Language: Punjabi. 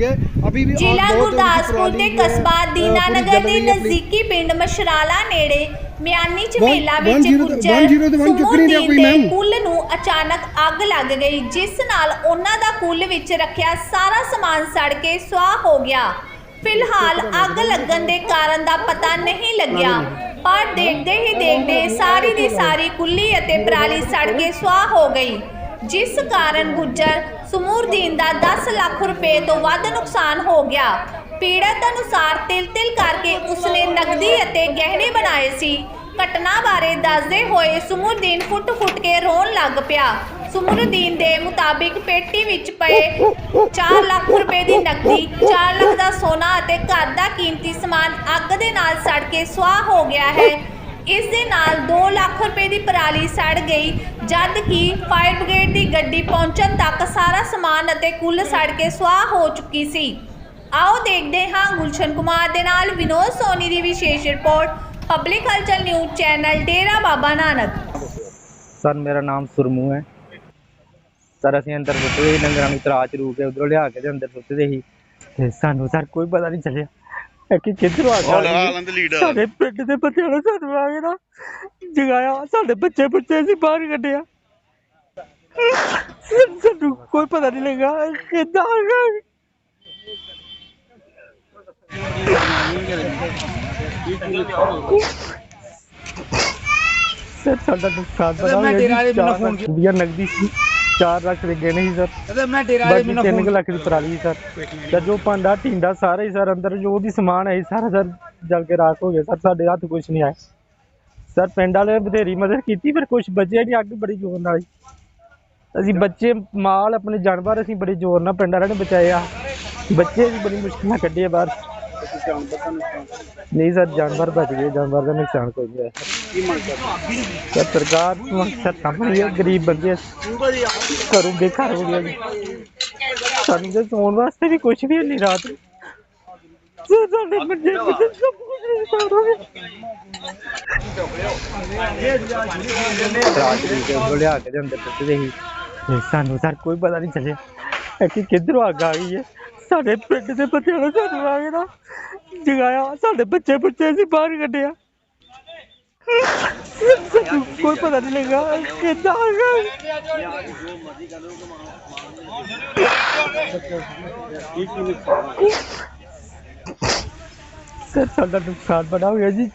गए अभी भी आग ਜ਼ਿਲ੍ਹਾ बहुत है, उनकी ਗੁਰਦਾਸਪੁਰ पराली ਦੇ जो है, ਕਸਬਾ अ, पूरी ਦੀਨਾਨਗਰ जल ਦੇ रही है अपनी। ਨਜ਼ਦੀਕੀ ਪਿੰਡ ਮਸ਼ਰਾਲਾ ਨੇੜੇ ਮਿਆਨੀ One- ਝਮੇਲਾ one ਵਿੱਚ zero ਤੇ- ਗੁੱਜਰ one zero ਤੇ one ਚੁੱਕ ਨਹੀਂ ਰਿਹਾ ਕੋਈ ਸਮੂਹਦੀਨ ਦੇ ma'am। ਕੁੱਲ ਨੂੰ ਅਚਾਨਕ ਅੱਗ ਲੱਗ ਗਈ ਜਿਸ ਨਾਲ ਉਹਨਾਂ ਦਾ ਕੁੱਲ ਵਿੱਚ ਰੱਖਿਆ ਸਾਰਾ ਸਮਾਨ ਸੜ ਕੇ ਸੁਆਹ ਹੋ ਗਿਆ ਫਿਲਹਾਲ ਅੱਗ ਲੱਗਣ ਦੇ ਕਾਰਨ ਦਾ ਪਤਾ ਨਹੀਂ ਲੱਗਿਆ ਪਰ ਦੇਖਦੇ ਹੀ ਦੇਖਦੇ ਸਾਰੀ ਦੀ ਸਾਰੀ ਕੁੱਲੀ ਅਤੇ ਪਰਾਲੀ ਸੜ ਕੇ ਸੁਆਹ ਹੋ ਗਈ ਜਿਸ ਕਾਰਨ ਗੁੱਜਰ ਸਮੂਰਦੀਨ ਦਾ 10 ਲੱਖ ਰੁਪਏ ਤੋਂ ਵੱਧ ਨੁਕਸਾਨ ਹੋ ਗਿਆ। ਪੀੜਤ ਅਨੁਸਾਰ ਤਿਲ-ਤਿਲ ਕਰਕੇ ਉਸਨੇ ਨਗਦੀ ਅਤੇ ਗਹਿਣੇ ਬਣਾਏ ਸੀ। ਘਟਨਾ ਬਾਰੇ ਦੱਸਦੇ ਹੋਏ ਸੁਮਰਦੀਨ ਫੁੱਟ-ਫੁੱਟ ਕੇ ਰੋਣ ਲੱਗ ਪਿਆ। ਸੁਮਰਦੀਨ ਦੇ ਮੁਤਾਬਿਕ ਪੇਟੀ ਵਿੱਚ ਪਏ 4 ਲੱਖ ਰੁਪਏ ਦੀ ਨਕਦੀ 4 ਲੱਖ ਦਾ ਸੋਨਾ ਅਤੇ ਘਰ ਦਾ ਕੀਮਤੀ ਸਮਾਨ ਅੱਗ ਦੇ ਨਾਲ ਸੜ ਕੇ ਸੁਆਹ ਹੋ ਗਿਆ ਹੈ। ਇਸ ਦੇ ਨਾਲ 2 ਲੱਖ ਰੁਪਏ ਦੀ ਪਰਾਲੀ ਸੜ ਗਈ, ਜਦ ਕਿ ਫਾਇਰ ਬ੍ਰਿਗੇਡ ਦੀ ਗੱਡੀ ਪਹੁੰਚਣ ਤੱਕ ਸਾਰਾ ਸਮਾਨ ਅਤੇ ਕੁੱਲ ਸੜ ਕੇ ਸੁਆਹ ਹੋ ਚੁੱਕੀ ਸੀ। ਆਓ ਦੇਖਦੇ ਹਾਂ ਗੁਲਸ਼ਨ ਕੁਮਾਰ ਦੇ ਨਾਲ ਵਿਨੋਦ ਸੋਨੀ ਦੀ ਵਿਸ਼ੇਸ਼ report. Public Halchal news channel Dera Baba Nanak. Sir ਮੇਰਾ ਨਾਮ ਸੁਰਮੂ ਹੈ। ਸਰ ਅਸੀਂ ਅੰਦਰ ਸੁੱਤੇ ਸੀ ਲੰਗਰਾਂ ਨੂੰ ਤਰਾਚ ਰੂ ਕੇ ਉਧਰੋਂ ਲਿਆ ਕੇ ਤੇ ਅੰਦਰ ਸੁੱਤੇ ਸੀ। ਤੇ ਸਾਨੂੰ ਸਰ ਕੋਈ ਪਤਾ ਨਹੀਂ ਚੱਲਿਆ। ਕਿ ਕਿੱਧਰੋਂ ਆ ਗਿਆ ਸਾਡੇ ਪਿੰਡ ਦੇ ਬੱਚਿਆਂ ਨੇ ਸਾਨੂੰ ਆ ਕੇ ਨਾ ਜਗਾਇਆ। ਸਾਡੇ ਬੱਚੇ ਬੱਚੇ ਅਸੀਂ ਬਾਹਰ ਕੱਢਿਆ। ਸਾਨੂੰ ਕੋਈ ਪਤਾ ਨਹੀਂ ਲੱਗਾ ਕਿੱਦਾਂ ਆ ਗਿਆ ਸਰ ਸਾਡਾ ਨੁਕਸਾਨ ਬੜਾ ਮੈਂ ਹੋਇਆ ਤੇਰਾ ਵਾਲੇ ਜੀ ਮੈਨੂੰ ਚਾਰ ਨਗਦੀ ਸੀ। 4 ਲੱਖ ਦੇ ਗਹਿਣੇ ਸੀ ਸਰ। ਅਰੇ ਮੈਂ ਡੇਰਾ ਵਾਲੇ ਬਾਕੀ ਮੈਨੂੰ 3 ਫੋਨ ਲੱਖ ਦੀ ਪਰਾਲੀ ਸੀ ਸਰ। ਤੇ ਜੋ ਭਾਂਡਾ ਢੀਂਡਾ ਸਾਰਾ ਹੀ ਸਰ ਅੰਦਰ ਜੋ ਵੀ ਸਮਾਨ ਹੈ ਸਾਰਾ ਸਰ ਜਲ ਕੇ ਰਾਖ ਹੋ ਗਿਆ ਸਰ ਸਾਡੇ ਹੱਥ ਕੁਝ ਨਹੀਂ ਆਇਆ। ਸਰ ਪਿੰਡ ਵਾਲੇ ਬਥੇਰੀ ਮਦਦ ਕੀਤੀ ਪਰ ਕੁਝ ਬਚਿਆ ਨਹੀਂ ਅੱਗ ਬੜੀ ਜ਼ੋਰ ਨਾਲ ਅਸੀਂ ਬੱਚੇ ਮਾਲ ਆਪਣੇ ਜਾਨਵਰ ਅਸੀਂ ਬੜੇ ਜ਼ੋਰ ਨਾਲ ਪਿੰਡ ਵਾਲਿਆਂ ਨੇ ਬਚਾਏ ਆ ਬੱਚੇ ਵੀ ਬੜੀ ਮੁਸ਼ਕਿਲ ਨਾਲ ਕੱਢੇ ਬਾਹਰ। ਨਹੀਂ ਸਰ ਜਾਨਵਰ ਬਚ ਗਏ ਜਾਨਵਰ ਦਾ ਨੁਕਸਾਨ ਕੋਈ ਨਹੀਂ ਹੋਇਆ ਸਰ ਸਰਕਾਰ ਨੂੰ ਸਰ ਸਾਹਮਣੇ ਹੀ ਹੈ, ਗਰੀਬ ਬੰਦੇ ਆ। ਘਰੋਂ ਬੇਘਰ ਹੋ ਗਿਆ ਜੀ ਸਾਨੂੰ ਤੇ ਸੌਣ ਵਾਸਤੇ ਵੀ ਕੁਝ ਵੀ ਨਹੀਂ ਰਾਤ ਨੂੰ। ਸਰ ਸਾਡੇ ਮੰਜੇ ਤੇ ਸਭ ਕੁਝ ਸਾਡੇ ਪਿੰਡ ਦੇ ਬੱਚਿਆਂ ਨੇ ਸਾਨੂੰ ਆ ਕੇ ਨਾ ਜਗਾਇਆ। ਸਾਡੇ ਬੱਚੇ ਬੱਚੇ ਅਸੀਂ ਬਾਹਰ ਕੱਢਿਆ। ਸਾਨੂੰ ਕੋਈ ਪਤਾ ਨਹੀਂ ਲੱਗਾ ਕਿੱਦਾਂ ਆ ਗਿਆ ਸਰ, ਸਾਡਾ ਨੁਕਸਾਨ ਬੜਾ ਹੋਇਆ ਜੀ।